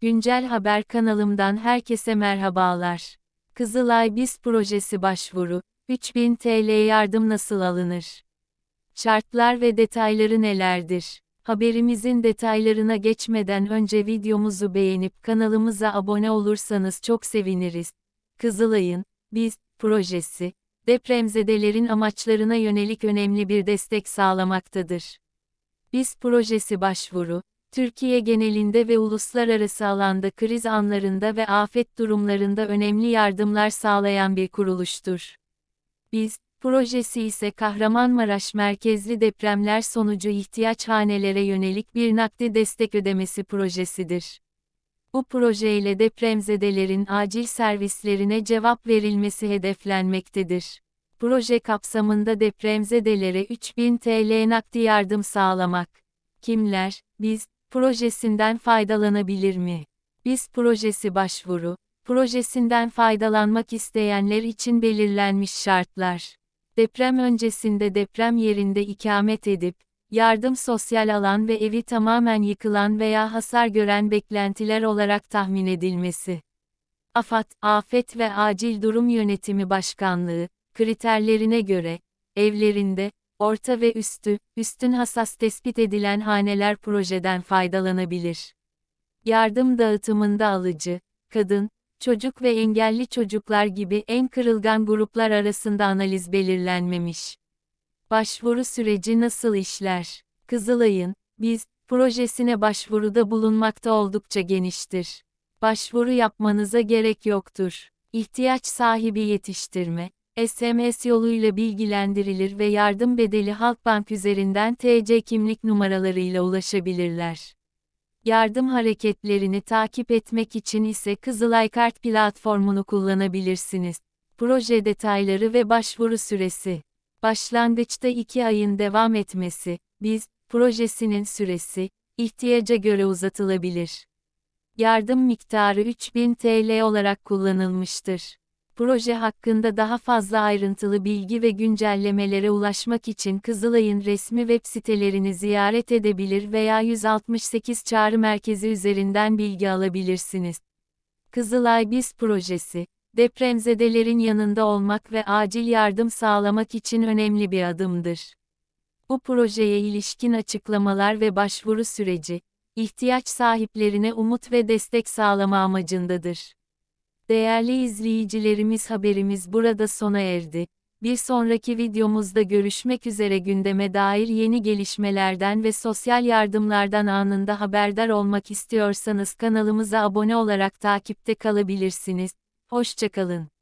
Güncel Haber kanalımdan herkese merhabalar. Kızılay Biz projesi başvuru, 3000 TL yardım nasıl alınır? Şartlar ve detayları nelerdir? Haberimizin detaylarına geçmeden önce videomuzu beğenip kanalımıza abone olursanız çok seviniriz. Kızılay'ın Biz projesi depremzedelerin amaçlarına yönelik önemli bir destek sağlamaktadır. Biz projesi başvuru Türkiye genelinde ve uluslararası alanda kriz anlarında ve afet durumlarında önemli yardımlar sağlayan bir kuruluştur. Biz, projesi ise Kahramanmaraş merkezli depremler sonucu ihtiyaç hanelere yönelik bir nakdi destek ödemesi projesidir. Bu projeyle depremzedelerin acil servislerine cevap verilmesi hedeflenmektedir. Proje kapsamında depremzedelere 3000 TL nakdi yardım sağlamak. Kimler, biz, projesinden faydalanabilir mi? Biz projesi başvuru, projesinden faydalanmak isteyenler için belirlenmiş şartlar. Deprem öncesinde deprem yerinde ikamet edip, yardım sosyal alan ve evi tamamen yıkılan veya hasar gören beklentiler olarak tahmin edilmesi. AFAD, Afet ve Acil Durum Yönetimi Başkanlığı, kriterlerine göre, evlerinde, orta ve üstü, üstün hasas tespit edilen haneler projeden faydalanabilir. Yardım dağıtımında alıcı, kadın, çocuk ve engelli çocuklar gibi en kırılgan gruplar arasında analiz belirlenmemiş. Başvuru süreci nasıl işler? Kızılay'ın, biz, projesine başvuruda bulunmakta oldukça geniştir. Başvuru yapmanıza gerek yoktur. İhtiyaç sahibi yetiştirme, SMS yoluyla bilgilendirilir ve yardım bedeli Halkbank üzerinden TC kimlik numaralarıyla ulaşabilirler. Yardım hareketlerini takip etmek için ise Kızılay Kart platformunu kullanabilirsiniz. Proje detayları ve başvuru süresi. Başlangıçta 2 ayın devam etmesi, biz, projesinin süresi, ihtiyaca göre uzatılabilir. Yardım miktarı 3000 TL olarak kullanılmıştır. Proje hakkında daha fazla ayrıntılı bilgi ve güncellemelere ulaşmak için Kızılay'ın resmi web sitelerini ziyaret edebilir veya 168 çağrı merkezi üzerinden bilgi alabilirsiniz. Kızılay Biz projesi, depremzedelerin yanında olmak ve acil yardım sağlamak için önemli bir adımdır. Bu projeye ilişkin açıklamalar ve başvuru süreci, ihtiyaç sahiplerine umut ve destek sağlama amacındadır. Değerli izleyicilerimiz haberimiz burada sona erdi. Bir sonraki videomuzda görüşmek üzere gündeme dair yeni gelişmelerden ve sosyal yardımlardan anında haberdar olmak istiyorsanız kanalımıza abone olarak takipte kalabilirsiniz. Hoşçakalın.